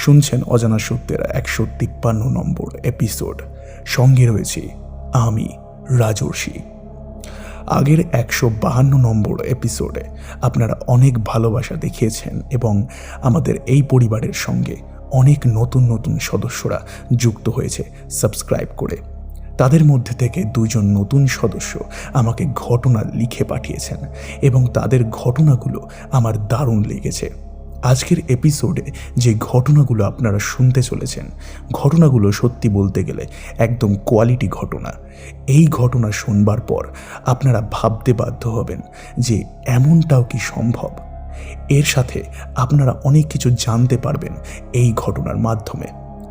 শুনছেন অজানা সত্যের একশো তিপ্পান্ন নম্বর এপিসোড সঙ্গে রয়েছে আমি, রাজর্ষি। আগের একশো বাহান্ন নম্বর এপিসোডে আপনারা অনেক ভালোবাসা দেখিয়েছেন এবং আমাদের এই পরিবারের সঙ্গে অনেক নতুন নতুন সদস্যরা যুক্ত হয়েছে সাবস্ক্রাইব করে। তাদের মধ্যে থেকে দুজন নতুন সদস্য আমাকে ঘটনা লিখে পাঠিয়েছেন এবং তাদের ঘটনাগুলো আমার দারুণ লেগেছে। আজকের এপিসোডে যে ঘটনাগুলো আপনারা শুনতে চলেছেন, ঘটনাগুলো সত্যি বলতে গেলে একদম কোয়ালিটি ঘটনা। এই ঘটনা শুনবার পর আপনারা ভাবতে বাধ্য হবেন যে এমনটাও কি সম্ভব? এর সাথে আপনারা অনেক কিছু জানতে পারবেন এই ঘটনার মাধ্যমে।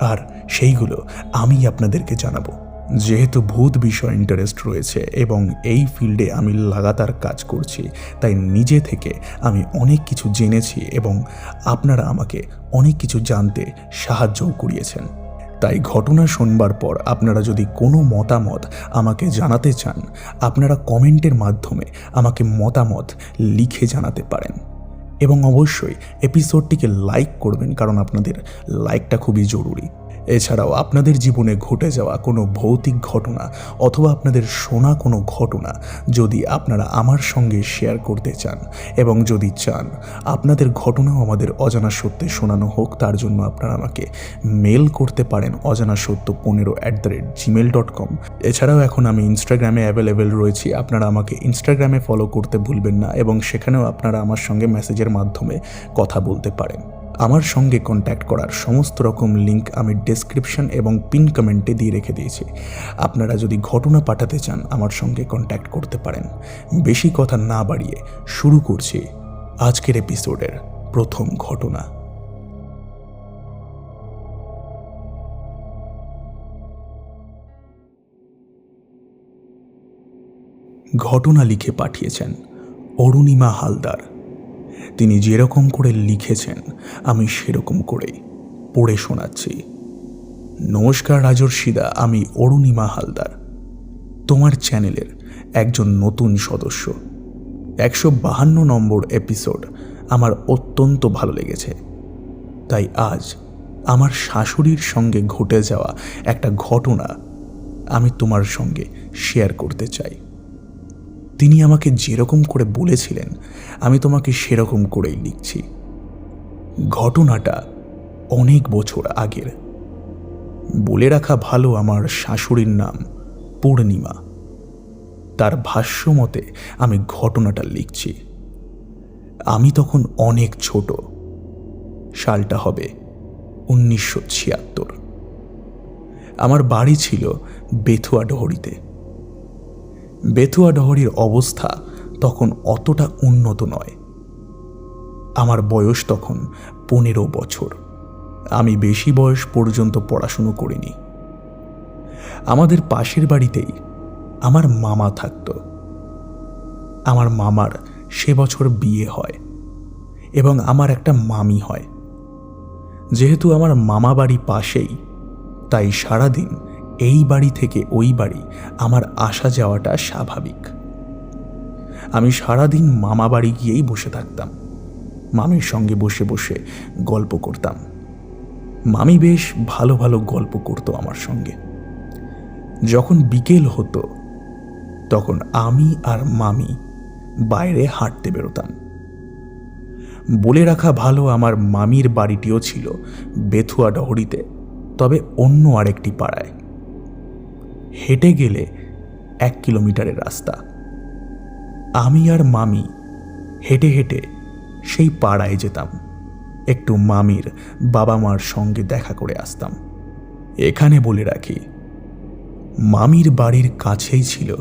আর সেইগুলো আমি আপনাদেরকে জানাব। যেহেতু ভূত বিষয় ইন্টারেস্ট রয়েছে এবং এই ফিল্ডে আমি লাগাতার কাজ করছি, তাই নিজে থেকে আমি অনেক কিছু জেনেছি এবং আপনারা আমাকে অনেক কিছু জানতে সাহায্যও করিয়েছেন। তাই ঘটনা শুনবার পর আপনারা যদি কোনো মতামত আমাকে জানাতে চান, আপনারা কমেন্টের মাধ্যমে আমাকে মতামত লিখে জানাতে পারেন। এবং অবশ্যই এপিসোডটিকে লাইক করবেন, কারণ আপনাদের লাইকটা খুবই জরুরি। এছাড়াও আপনাদের জীবনে ঘটে যাওয়া কোনো ভৌতিক ঘটনা অথবা আপনাদের শোনা কোনো ঘটনা যদি আপনারা আমার সঙ্গে শেয়ার করতে চান এবং যদি চান আপনাদের ঘটনাও আমাদের অজানা সত্যে শোনানো হোক, তার জন্য আপনারা আমাকে মেল করতে পারেন অজানা সত্য পনেরো at the rate Gmail dot com এছাড়াও এখন আমি ইনস্টাগ্রামে অ্যাভেলেবেল রয়েছি, আপনারা আমাকে ইনস্টাগ্রামে ফলো করতে ভুলবেন না এবং সেখানেও আপনারা আমার সঙ্গে মেসেজের মাধ্যমে কথা বলতে পারেন। আমার সঙ্গে কন্ট্যাক্ট করার সমস্ত রকম লিংক আমি ডেসক্রিপশন এবং পিন কমেন্টে দিয়ে রেখে দিয়েছি। আপনারা যদি ঘটনা পাঠাতে চান, আমার সঙ্গে কন্ট্যাক্ট করতে পারেন। বেশি কথা না বাড়িয়ে শুরু করছি আজকের এপিসোডের প্রথম ঘটনা। ঘটনা লিখে পাঠিয়েছেন অরুণিমা হালদার। তিনি যেরকম করে লিখেছেন, আমি সেরকম করেই পড়ে শোনাচ্ছি। নমস্কার রাজর্ষিদা, আমি অরুণিমা হালদার, তোমার চ্যানেলের একজন নতুন সদস্য। একশো বাহান্ন নম্বর এপিসোড আমার অত্যন্ত ভালো লেগেছে। তাই আজ আমার শাশুড়ির সঙ্গে ঘটে যাওয়া একটা ঘটনা আমি তোমার সঙ্গে শেয়ার করতে চাই। তিনি আমাকে যেরকম করে বলেছিলেন, আমি তোমাকে সেরকম করেই লিখছি। ঘটনাটা অনেক বছর আগের। বলে রাখা ভালো আমার শাশুড়ির নাম পূর্ণিমা। তার ভাষ্য মতে আমি ঘটনাটা লিখছি। আমি তখন অনেক ছোট। সালটা হবে উনিশশো ছিয়াত্তর। আমার বাড়ি ছিল বেথুয়া ডহরিতে। বেথুয়া ডহরির অবস্থা তখন অতটা উন্নত নয়। আমার বয়স তখন পনেরো বছর। আমি বেশি বয়স পর্যন্ত পড়াশুনো করিনি। আমাদের পাশের বাড়িতেই আমার মামা থাকত। আমার মামার সে বছর বিয়ে হয় এবং আমার একটা মামি হয়। যেহেতু আমার মামা বাড়ি পাশেই, তাই সারাদিন এই বাড়ি থেকে ওই বাড়ি, আমার আসা যাওয়াটা স্বাভাবিক। আমি সারাদিন মামা বাড়ি গিয়েই বসে থাকতাম। মামির সঙ্গে বসে বসে গল্প করতাম। মামি বেশ ভালো ভালো গল্প করতো আমার সঙ্গে। যখন বিকেল হতো, তখন আমি আর মামি বাইরে হাঁটতে বেরোতাম। বলে রাখা ভালো আমার মামির বাড়িটিও ছিল বেথুয়া ডহরিতে, তবে অন্য আরেকটি পাড়ায়। হেঁটে গেলে এক কিলোমিটারের রাস্তা। আমি আর মামি হেঁটে হেঁটে সেই পাড়ায় যেতাম। একটু মামির বাবা মার সঙ্গে দেখা করে আসতাম। এখানে বলে রাখি, মামির বাড়ির কাছেই ছিল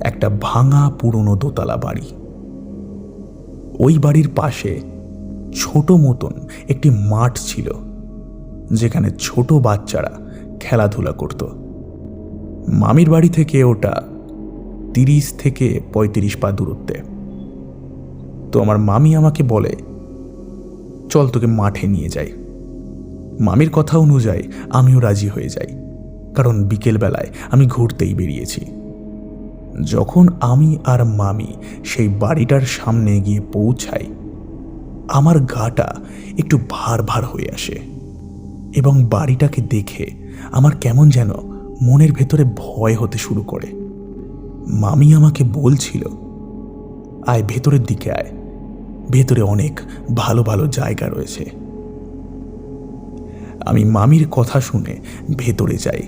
একটা ভাঙা পুরনো দোতলা বাড়ি। ওই বাড়ির পাশে ছোট মতন একটি মাঠ ছিল, যেখানে ছোট বাচ্চারা খেলাধুলা করত। মামির বাড়ি থেকে ওটা তিরিশ থেকে পঁয়ত্রিশ পা দূরত্বে। তো আমার মামি আমাকে বলে, চল তোকে মাঠে নিয়ে যাই। মামির কথা অনুযায়ী আমিও রাজি হয়ে যাই। কারণ বিকেলবেলায় আমি ঘুরতেই বেরিয়েছি। যখন আমি আর মামি সেই বাড়িটার সামনে গিয়ে পৌঁছাই, আমার গাটা একটু ভার ভার হয়ে আসে এবং বাড়িটাকে দেখে আমার কেমন যেন মনের ভেতরে ভয় হতে শুরু করে। মামি আমাকে বলছিল, আয় ভেতরের দিকে আয়। ভেতরে অনেক ভালো ভালো জায়গা রয়েছে। আমি মামির কথা শুনে ভেতরে যাই।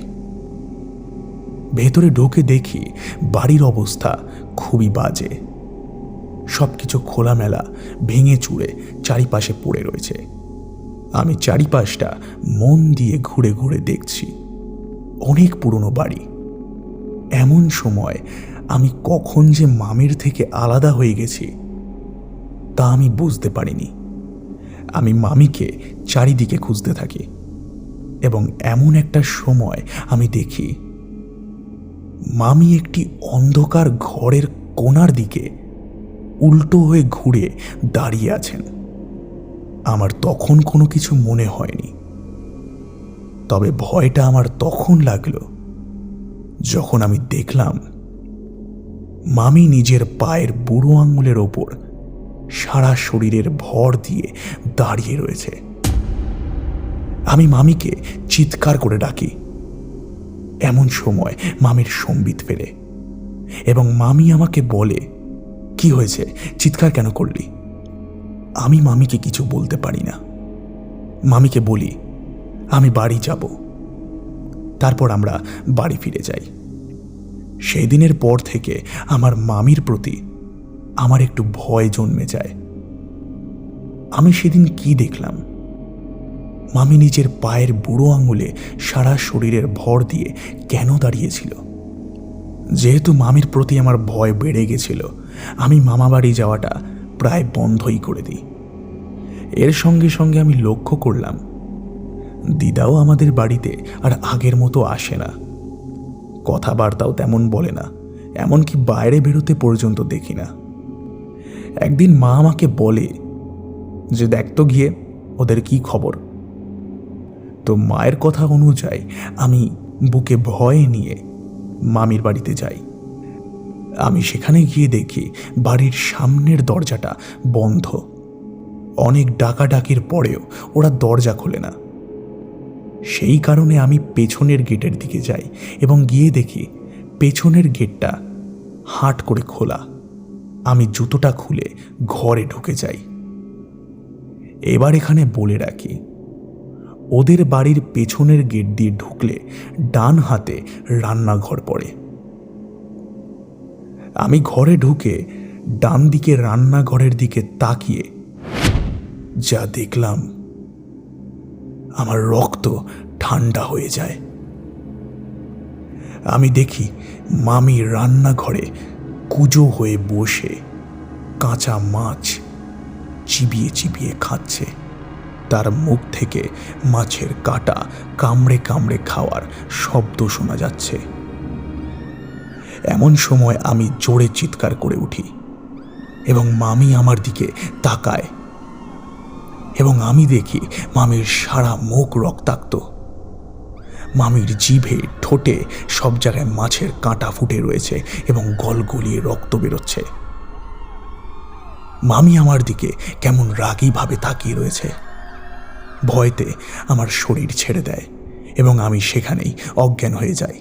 ভেতরে ঢোকে দেখি বাড়ির অবস্থা খুবই বাজে। সব কিছু খোলামেলা, ভেঙে চুড়ে চারিপাশে পড়ে রয়েছে। আমি চারিপাশটা মন দিয়ে ঘুরে ঘুরে দেখছি। অনেক পুরনো বাড়ি। এমন সময় আমি কখন যে মামির থেকে আলাদা হয়ে গেছি, তা আমি বুঝতে পারিনি। আমি মামিকে চারিদিকে খুঁজতে থাকি এবং এমন একটা সময় আমি দেখি, মামি একটি অন্ধকার ঘরের কোণার দিকে উল্টো হয়ে ঘুরে দাঁড়িয়ে আছেন। আমার তখন কোনো কিছু মনে হয়নি। তবে ভয়টা আমার তখন লাগল। যখন আমি দেখলাম, মামি নিজের পায়ের বুড়ো আঙুলের ওপর সারা শরীরের ভর দিয়ে দাঁড়িয়ে রয়েছে। আমি মামিকে চিৎকার করে ডাকি। এমন সময় মামির সম্বিত ফেলে এবং মামি আমাকে বলে, কি হয়েছে? চিৎকার কেন করলি? আমি মামিকে কিছু বলতে পারি না। মামিকে বলি আমি বাড়ি যাব। তারপর আমরা বাড়ি ফিরে যাই। সেই দিনের পর থেকে আমার মামির প্রতি আমার একটু ভয় জন্মে যায়। আমি সেদিন কি দেখলাম? মামি নিজের পায়ের বুড়ো আঙুলে সারা শরীরের ভর দিয়ে কেন দাঁড়িয়েছিল? যেহেতু মামির প্রতি আমার ভয় বেড়ে গেছিল, আমি মামা বাড়ি যাওয়াটা প্রায় বন্ধই করে দিই। এর সঙ্গে সঙ্গে আমি লক্ষ্য করলাম দিদাও আমাদের বাড়িতে আর আগের মতো আসে না। কথাবার্তাও তেমন বলে না, এমনকি বাইরে বেরোতে পর্যন্ত দেখি না। একদিন মা আমাকে বলে যে, দেখ তো গিয়ে, ওদের কি খবর? তো মায়ের কথা অনুযায়ী আমি বুকে ভয় নিয়ে মামির বাড়িতে যাই। আমি সেখানে গিয়ে দেখি বাড়ির সামনের দরজাটা বন্ধ। অনেক ডাকাডাকির পরেও ওরা দরজা খোলে না। সেই কারণে আমি পেছনের গেটের দিকে যাই এবং গিয়ে দেখি পেছনের গেটটা হাট করে খোলা। আমি জুতোটা খুলে ঘরে ঢুকে যাই। এবার এখানে বলে রাখি, ওদের বাড়ির পেছনের গেট দিয়ে ঢুকলে ডান হাতে রান্নাঘর পড়ে। আমি ঘরে ঢুকে ডান দিকে রান্নাঘরের দিকে তাকিয়ে যা দেখলাম আমার রক্ত ঠান্ডা হয়ে যায়। আমি দেখি মামি রান্নাঘরে কুজো হয়ে বসে, কাঁচা মাছ চিবিয়ে চিবিয়ে খাচ্ছে। তার মুখ থেকে মাছের কাটা কামড়ে কামড়ে খাওয়ার শব্দ শোনা যাচ্ছে। এমন সময় আমি জোরে চিৎকার করে উঠি এবং মামি আমার দিকে তাকায়। এবং আমি দেখি মামির সারা মুখ রক্তাক্ত। মামির জিভে, ঠোঁটে, সব জায়গায় মাছের কাঁটা ফুটে রয়েছে এবং গল গলিয়ে রক্ত বেরোচ্ছে। মামি আমার দিকে কেমন রাগীভাবে তাকিয়ে রয়েছে। ভয়তে আমার শরীর ছেড়ে দেয় এবং আমি সেখানেই অজ্ঞান হয়ে যাই।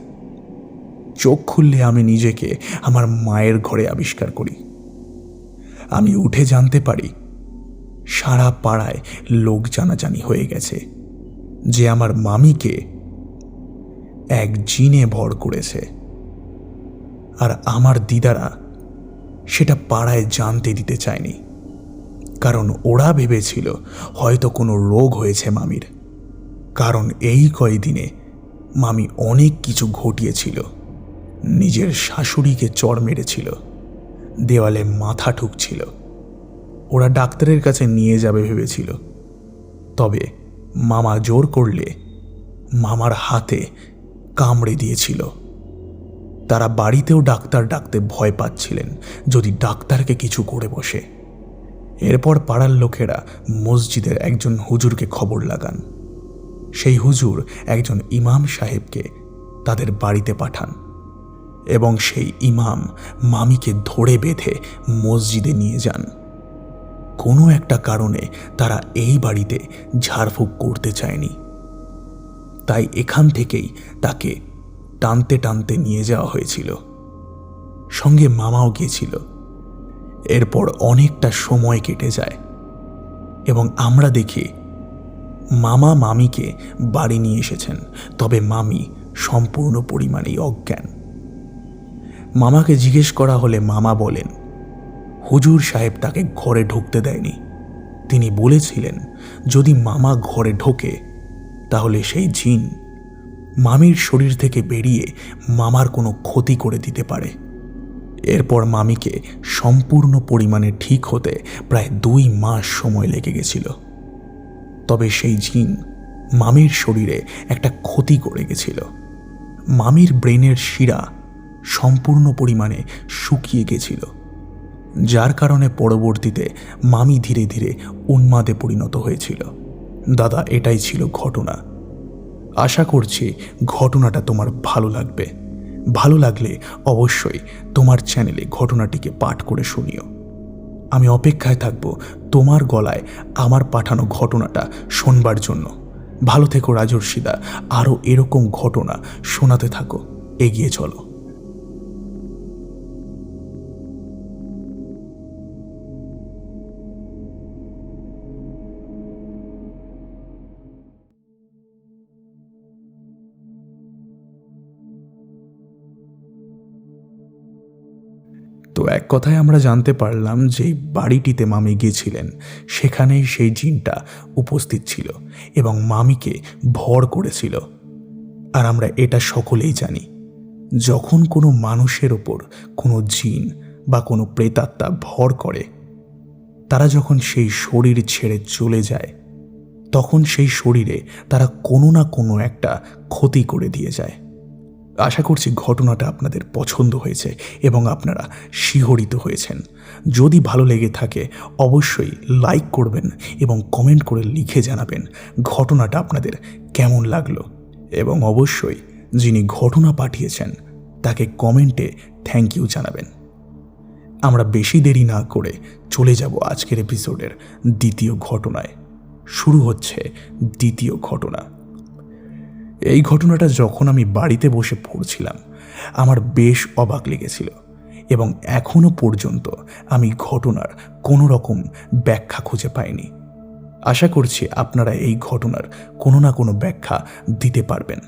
চোখ খুললে আমি নিজেকে আমার মায়ের ঘরে আবিষ্কার করি। আমি উঠে জানতে পারি সারা পাড়ায় লোক জানাজানি হয়ে গেছে যে আমার মামিকে এক জিনে ভর করেছে। আর আমার দিদারা সেটা পাড়ায় জানতে দিতে চায়নি। কারণ ওরা ভেবেছিল হয়তো কোনো রোগ হয়েছে মামির। কারণ এই কয়দিনে মামি অনেক কিছু ঘটিয়েছিল। নিজের শাশুড়িকে চড় মেরেছিল। দেওয়ালে মাথা ঠুকছিল। ওরা ডাক্তারের কাছে নিয়ে যাবে ভেবেছিল। তবে মামা জোর করলে মামার হাতে কামড়ে দিয়েছিল। তারা বাড়িতেও ডাক্তার ডাকতে ভয় পাচ্ছিলেন যদি ডাক্তারকে কিছু করে বসে। এরপর পাড়ার লোকেরা মসজিদের একজন হুজুরকে খবর লাগান। সেই হুজুর একজন ইমাম সাহেবকে তাদের বাড়িতে পাঠান এবং সেই ইমাম মামিকে ধরে বেঁধে মসজিদে নিয়ে যান। কোনো একটা কারণে তারা এই বাড়িতে ঝাড়ফুঁক করতে চায়নি। তাই এখান থেকেই তাকে টানতে টানতে নিয়ে যাওয়া হয়েছিল। সঙ্গে মামাও গিয়েছিল। এরপর অনেকটা সময় কেটে যায় এবং আমরা দেখি মামা মামিকে বাড়ি নিয়ে এসেছেন, তবে মামি সম্পূর্ণ পরিমাণেই অজ্ঞান। মামাকে জিজ্ঞেস করা হলে মামা বলেন হুজুর সাহেব তাকে ঘরে ঢুকতে দেয়নি। তিনি বলেছিলেন, যদি মামা ঘরে ঢোকে, তাহলে সেই জিন মামির শরীর থেকে বেরিয়ে মামার কোনো ক্ষতি করে দিতে পারে। এরপর মামিকে সম্পূর্ণ পরিমাণে ঠিক হতে প্রায় দুই মাস সময় লেগে গেছিল। তবে সেই জিন মামির শরীরে একটা ক্ষতি করে গেছিল। মামির ব্রেনের শিরা সম্পূর্ণ পরিমাণে শুকিয়ে গেছিল। যার কারণে পরবর্তীতে মামি ধীরে ধীরে উন্মাদে পরিণত হয়েছিল। দাদা, এটাই ছিল ঘটনা। আশা করছি ঘটনাটা তোমার ভালো লাগবে। ভালো লাগলে অবশ্যই তোমার চ্যানেলে ঘটনাটিকে পাঠ করে শুনিও। আমি অপেক্ষায় থাকব তোমার গলায় আমার পাঠানো ঘটনাটা শোনবার জন্য। ভালো থেকো রাজর্ষিদা, আরও এরকম ঘটনা শোনাতে থাকো। এগিয়ে চলো। এক কথায় আমরা জানতে পারলাম যে বাড়িটিতে মামি গিয়েছিলেন। সেখানেই সেই জিনটা উপস্থিত ছিল এবং মামিকে ভর করেছিল। আর আমরা এটা সকলেই জানি, যখন কোনো মানুষের ওপর কোনো জিন বা কোনো প্রেতাত্মা ভর করে, তারা যখন সেই শরীর ছেড়ে চলে যায়, তখন সেই শরীরে তারা কোনো না কোনো একটা ক্ষতি করে দিয়ে যায়। আশা করছি ঘটনাটা আপনাদের পছন্দ হয়েছে এবং আপনারা শিহরিত হয়েছেন। যদি ভালো লেগে থাকে, অবশ্যই লাইক করবেন এবং কমেন্ট করে লিখে জানাবেন ঘটনাটা আপনাদের কেমন লাগল। এবং অবশ্যই যিনি ঘটনা পাঠিয়েছেন, তাকে কমেন্টে থ্যাংক ইউ জানাবেন। আমরা বেশি দেরি না করে চলে যাব আজকের এপিসোডের দ্বিতীয় ঘটনায়। শুরু হচ্ছে দ্বিতীয় ঘটনা। এই ঘটনাটা যখন আমি বাড়িতে বসে পড়ছিলাম, আমার বেশ অবাক লেগেছিল এবং এখনও পর্যন্ত আমি ঘটনার কোনো রকম ব্যাখ্যা খুঁজে পাইনি। আশা করছি আপনারা এই ঘটনার কোনো না কোনো ব্যাখ্যা দিতে পারবেন।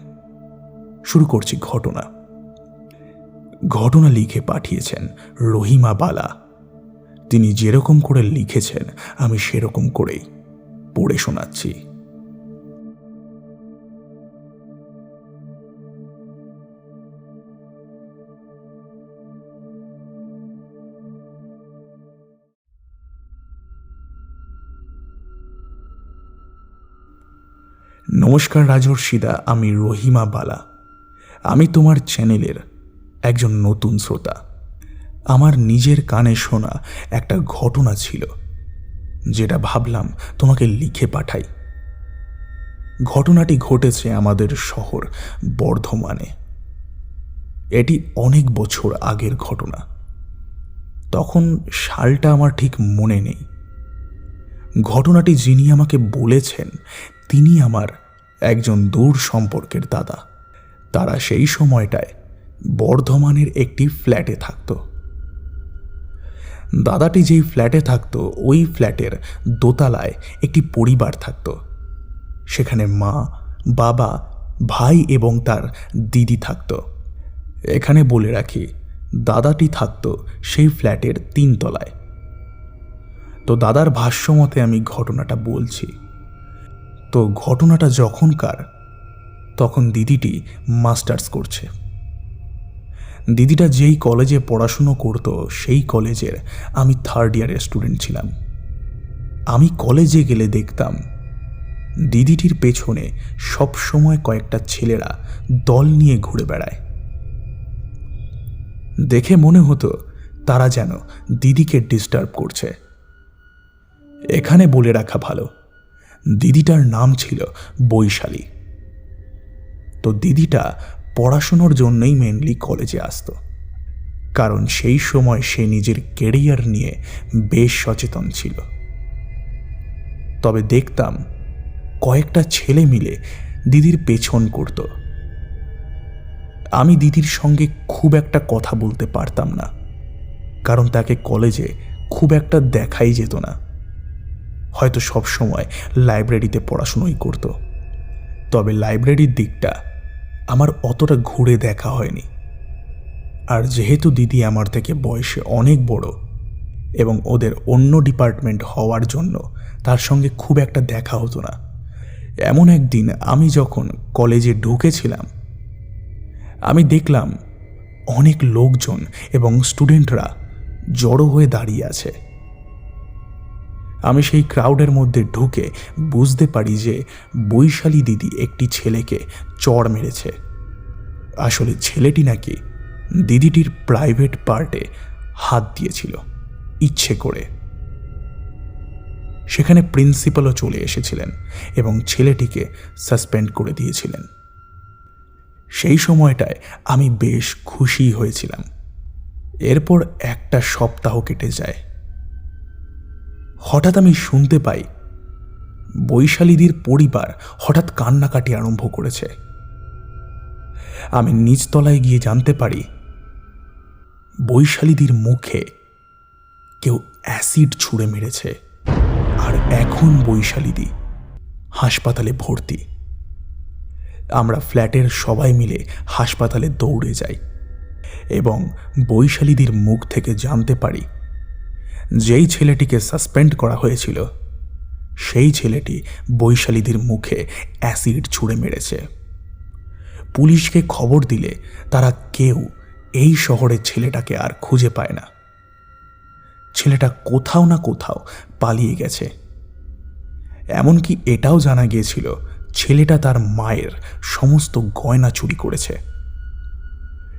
শুরু করছি ঘটনা। ঘটনা লিখে পাঠিয়েছেন রহিমা বালা। তিনি যেরকম করে লিখেছেন, আমি সেরকম করেই পড়ে শোনাচ্ছি। নমস্কার রাজর্ষিদা আমি রহিমা বালা। আমি তোমার চ্যানেলের একজন নতুন শ্রোতা। আমার নিজের কানে শোনা একটা ঘটনা ছিল, যেটা ভাবলাম তোমাকে লিখে পাঠাই। ঘটনাটি ঘটেছে আমাদের শহর বর্ধমানে। এটি অনেক বছর আগের ঘটনা। তখন সালটা আমার ঠিক মনে নেই। ঘটনাটি যিনি আমাকে বলেছেন, তিনি আমার একজন দূর সম্পর্কের দাদা। তারা সেই সময়টায় বর্ধমানের একটি ফ্ল্যাটে থাকত। দাদাটি যেই ফ্ল্যাটে থাকত, ওই ফ্ল্যাটের দোতলায় একটি পরিবার থাকত। সেখানে মা, বাবা, ভাই এবং তার দিদি থাকত। এখানে বলে রাখি, দাদাটি থাকত সেই ফ্ল্যাটের তিনতলায়। তো দাদার ভাষ্যমতে আমি ঘটনাটা বলছি। তো ঘটনাটা যখনকার তখন দিদিটি মাস্টার্স করছে। দিদিটা যেই কলেজে পড়াশুনো করতো, সেই কলেজের আমি থার্ড ইয়ারের স্টুডেন্ট ছিলাম। আমি কলেজে গেলে দেখতাম, দিদিটির পেছনে সব সময় কয়েকটা ছেলেরা দল নিয়ে ঘুরে বেড়ায়। দেখে মনে হতো, তারা যেন দিদিকে ডিস্টার্ব করছে। এখানে বলে রাখা ভালো। দিদিটার নাম ছিল বৈশালী। তো দিদিটা পড়াশুনোর জন্যই মেনলি কলেজে আসতো। কারণ সেই সময় সে নিজের কেরিয়ার নিয়ে বেশ সচেতন ছিল। তবে দেখতাম কয়েকটা ছেলে মিলে দিদির পেছন করত। আমি দিদির সঙ্গে খুব একটা কথা বলতে পারতাম না। কারণ তাকে কলেজে খুব একটা দেখাই যেত না। হয়তো সব সময় লাইব্রেরিতে পড়াশুনোই করত। তবে লাইব্রেরির দিকটা আমার অতটা ঘুরে দেখা হয়নি। আর যেহেতু দিদি আমার থেকে বয়সে অনেক বড় এবং ওদের অন্য ডিপার্টমেন্ট হওয়ার জন্য তার সঙ্গে খুব একটা দেখা হতো না, এমন একদিন আমি যখন কলেজে ঢুকেছিলাম, আমি দেখলাম অনেক লোকজন এবং স্টুডেন্টরা জড়ো হয়ে দাঁড়িয়ে আছে। আমি সেই ক্রাউডের মধ্যে ঢুকে বুঝতে পারি যে বৈশালী দিদি একটি ছেলেকে চড় মেরেছে। আসলে ছেলেটি নাকি দিদিটির প্রাইভেট পার্টে হাত দিয়েছিল, ইচ্ছে করে। সেখানে প্রিন্সিপালও চলে এসেছিলেন এবং ছেলেটিকে সাসপেন্ড করে দিয়েছিলেন। সেই সময়টায় আমি বেশ খুশি হয়েছিলাম। এরপর একটা সপ্তাহ কেটে যায়। হঠাৎ আমি শুনতে পাই বৈশালীদির পরিবার হঠাৎ কান্নাকাটি আরম্ভ করেছে। আমি নিচতলায় গিয়ে জানতে পারি, বৈশালীদির মুখে কেউ অ্যাসিড ছুঁড়ে মেরেছে আর এখন বৈশালীদি হাসপাতালে ভর্তি। আমরা ফ্ল্যাটের সবাই মিলে হাসপাতালে দৌড়ে যাই এবং বৈশালীদির মুখ থেকে জানতে পারি যেই ছেলেটিকে সাসপেন্ড করা হয়েছিল, সেই ছেলেটি বৈশালীদের মুখে অ্যাসিড ছুঁড়ে মেরেছে। পুলিশকে খবর দিলে তারা কেউ এই শহরের ছেলেটাকে আর খুঁজে পায় না। ছেলেটা কোথাও না কোথাও পালিয়ে গেছে। এমনকি এটাও জানা গিয়েছিল, ছেলেটা তার মায়ের সমস্ত গয়না চুরি করেছে।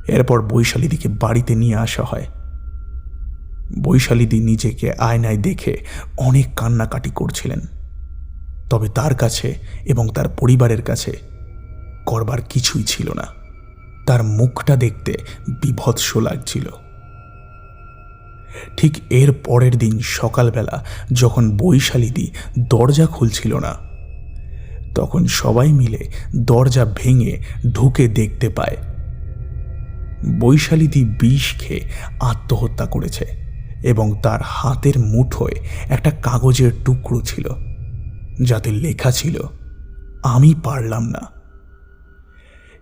এরপর বৈশালীদিকে বাড়িতে নিয়ে আসা হয়। বৈশালীদি নিজেকে আয়নায় দেখে অনেক কান্নাকাটি করছিলেন। তবে তার কাছে এবং তার পরিবারের কাছে করবার কিছুই ছিল না। তার মুখটা দেখতে বিভৎস লাগছিল। ঠিক এর পরের দিন সকালবেলা যখন বৈশালীদি দরজা খুলছিল না, তখন সবাই মিলে দরজা ভেঙে ঢুকে দেখতে পায়। বৈশালীদি বিষ খেয়ে আত্মহত্যা করেছে। এবং তার হাতের মুঠোয় একটা কাগজের টুকরো ছিল, যাতে লেখা ছিল, আমি পারলাম না।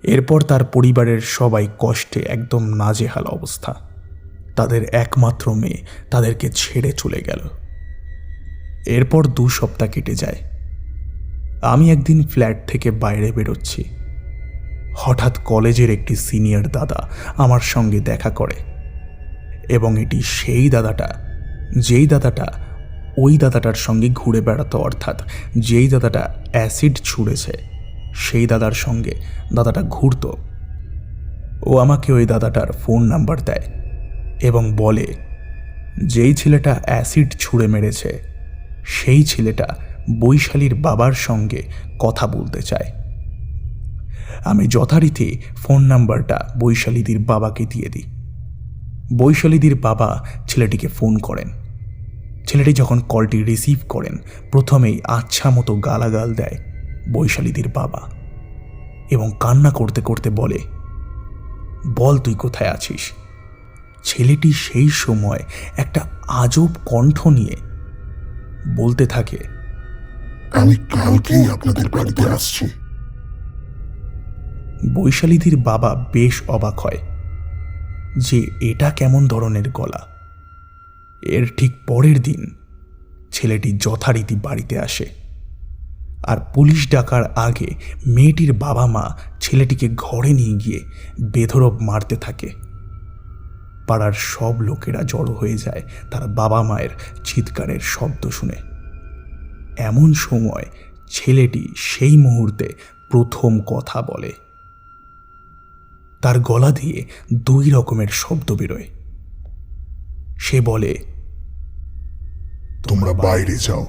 এরপর তার পরিবারের সবাই কষ্টে একদম নাজেহাল অবস্থা। তাদের একমাত্র মেয়ে তাদেরকে ছেড়ে চলে গেল। এরপর দু সপ্তাহ কেটে যায়। আমি একদিন ফ্ল্যাট থেকে বাইরে বেরোচ্ছি। হঠাৎ কলেজের একটি সিনিয়র দাদা আমার সঙ্গে দেখা করে। এবং এটি সেই দাদাটা, যেই দাদাটা ওই দাদাটার সঙ্গে ঘুরে বেড়াতো, অর্থাৎ যেই দাদাটা অ্যাসিড ছুঁড়েছে, সেই দাদার সঙ্গে দাদাটা ঘুরত। ও আমাকে ওই দাদাটার ফোন নাম্বার দেয় এবং বলে, যেই ছেলেটা অ্যাসিড ছুঁড়ে মেরেছে, সেই ছেলেটা বৈশালীর বাবার সঙ্গে কথা বলতে চায়। আমি যথারীতি ফোন নাম্বারটা বৈশালীদির বাবাকে দিয়ে দিই। বৈশালীদির বাবা ছেলেটিকে ফোন করেন। ছেলেটি যখন কলটি রিসিভ করেন প্রথমেই আচ্ছা মতো গালাগাল দেয় বৈশালীদির বাবা এবং কান্না করতে করতে বলে বল তুই কোথায় আছিস? ছেলেটি সেই সময় একটা আজব কণ্ঠ নিয়ে বলতে থাকে আমি কালকেই আপনাদের বাড়িতে আসছি। বৈশালীদির বাবা বেশ অবাক হয়। যে এটা কেমন ধরনের গলা। এর ঠিক পরের দিন ছেলেটি যথারীতি বাড়িতে আসে। আর পুলিশ ডাকার আগে মেয়েটির বাবা মা ছেলেটিকে ঘরে নিয়ে গিয়ে বেধরব মারতে থাকে। পাড়ার সব লোকেরা জড়ো হয়ে যায় তার বাবা মায়ের চিৎকারের শব্দ শুনে। এমন সময় ছেলেটি সেই মুহূর্তে প্রথম কথা বলে। তার গলা দিয়ে দুই রকমের শব্দ বেরোয়। সে বলে তোমরা বাইরে যাও।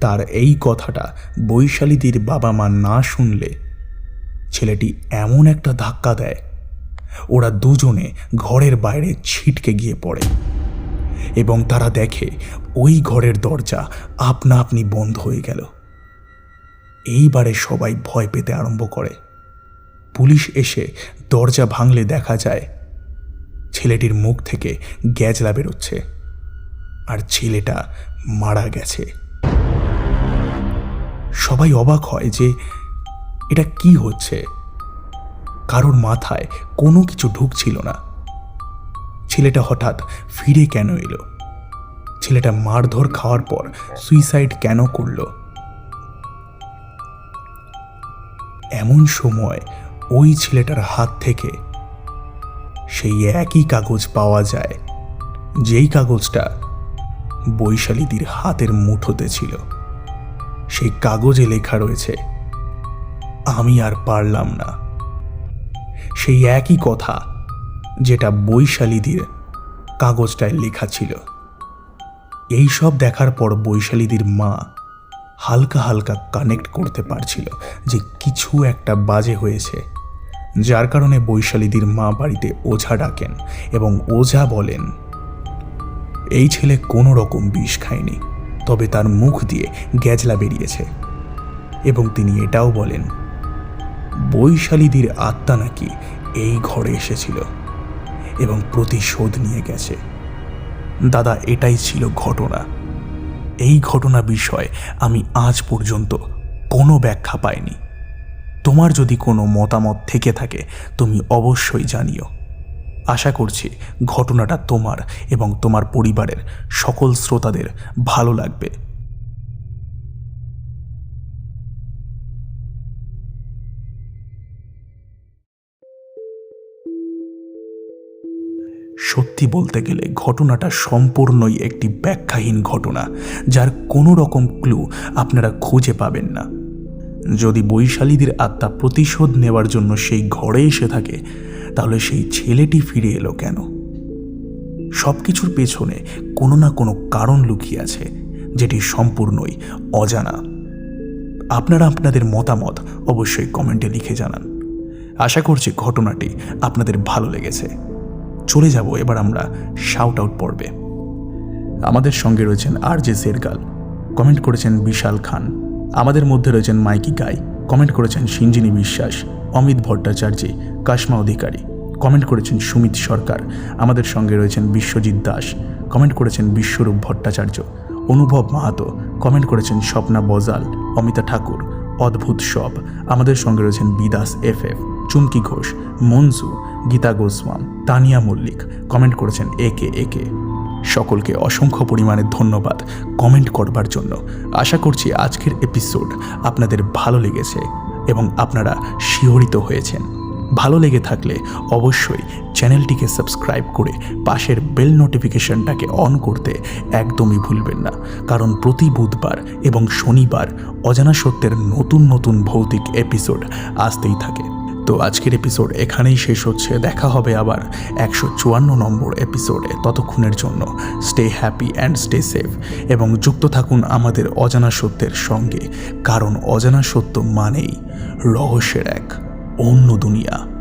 তার এই কথাটা বৈশালীদির বাবা মা না শুনলে ছেলেটি এমন একটা ধাক্কা দেয় ওরা দুজনে ঘরের বাইরে ছিটকে গিয়ে পড়ে এবং তারা দেখে ওই ঘরের দরজা আপনা আপনি বন্ধ হয়ে গেল। এইবারে সবাই ভয় পেতে আরম্ভ করে। পুলিশ এসে দরজা ভাঙলে দেখা যায় ছেলেটির মুখ থেকে গ্যাজলা বেরোচ্ছে আর ছেলেটা মারা গেছে। সবাই অবাক হয় যে এটা কি হচ্ছে? কারোর মাথায় কোনো কিছু ঢুকছিল না। ছেলেটা হঠাৎ ফিরে কেন এলো? ছেলেটা মারধর খাওয়ার পর সুইসাইড কেন করল? এমন সময় ওই ছেলেটার হাত থেকে সেই একই কাগজ পাওয়া যায়, যেই কাগজটা বৈশালীদির হাতের মুঠোতে ছিল। সেই কাগজে লেখা রয়েছে, আমি আর পারলাম না। সেই একই কথা যেটা বৈশালীদির কাগজটায় লেখা ছিল। এই সব দেখার পর বৈশালীদির মা হালকা হালকা কানেক্ট করতে পারছিল যে কিছু একটা বাজে হয়েছে। যার কারণে বৈশালীদির মা বাড়িতে ওঝা ডাকেন এবং ওঝা বলেন, এই ছেলে কোনো রকম বিষ খায়নি, তবে তার মুখ দিয়ে গ্যাজলা বেরিয়েছে। এবং তিনি এটাও বলেন, বৈশালীদির আত্মা নাকি এই ঘরে এসেছিল এবং প্রতিশোধ নিয়ে গেছে। দাদা, এটাই ছিল ঘটনা। এই ঘটনা বিষয়ে আমি আজ পর্যন্ত কোনো ব্যাখ্যা পাইনি। তোমার যদি কোনো মতামত থেকে থাকে, তুমি অবশ্যই জানিও। আশা করছি ঘটনাটা তোমার এবং তোমার পরিবারের সকল শ্রোতাদের ভালো লাগবে। সত্যি বলতে গেলে ঘটনাটা সম্পূর্ণই একটি ব্যাখ্যাহীন ঘটনা, যার কোনো রকম ক্লু আপনারা খুঁজে পাবেন না। যদি বৈশালীদের আত্মা প্রতিশোধ নেওয়ার জন্য সেই ঘরে এসে থাকে, তাহলে সেই ছেলেটি ফিরে এলো কেন? সব কিছুর পেছনে কোনো না কোনো কারণ লুকিয়ে আছে, যেটি সম্পূর্ণই অজানা। আপনারা আপনাদের মতামত অবশ্যই কমেন্টে লিখে জানান। আশা করছি ঘটনাটি আপনাদের ভালো লেগেছে। চলে যাব, এবার আমরা শাউট আউট পর্বে। আমাদের সঙ্গে রয়েছেন আর জে শেরগাল কমেন্ট করেছেন বিশাল খান। আমাদের মধ্যে রয়েছেন মাইকি গাই কমেন্ট করেছেন সিঞ্জিনী বিশ্বাস, অমিত ভট্টাচার্য কাশমা অধিকারী। কমেন্ট করেছেন সুমিত সরকার, আমাদের সঙ্গে রয়েছেন বিশ্বজিৎ দাস। কমেন্ট করেছেন বিশ্বরূপ ভট্টাচার্য, অনুভব মাহাতো। কমেন্ট করেছেন স্বপ্না বজাল, অমিতা ঠাকুর, অদ্ভুত সব। আমাদের সঙ্গে রয়েছেন Bidas F F Chumki Ghosh Manju Gita Goswami, Tania Mallik. Comment করেছেন একে একে সকলকে অসংখ্য পরিমাণে ধন্যবাদ কমেন্ট করবার জন্য। আশা করছি আজকের এপিসোড আপনাদের ভালো লেগেছে এবং আপনারা শিহরিত হয়েছেন। ভালো লেগে থাকলে অবশ্যই চ্যানেলটিকে সাবস্ক্রাইব করে পাশের বেল নোটিফিকেশনটাকে অন করতে একদমই ভুলবেন না। কারণ প্রতি বুধবার এবং শনিবার অজানা সত্যের নতুন নতুন ভৌতিক এপিসোড আসতেই থাকে। তো আজকের এপিসোড এখানেই শেষ হচ্ছে। দেখা হবে আবার একশো চুয়ান্ন নম্বর এপিসোডে ততক্ষণের জন্য। Stay happy and stay safe এবং যুক্ত থাকুন আমাদের অজানা সত্যের সঙ্গে। কারণ অজানা সত্য মানেই রহস্যের এক অন্য দুনিয়া।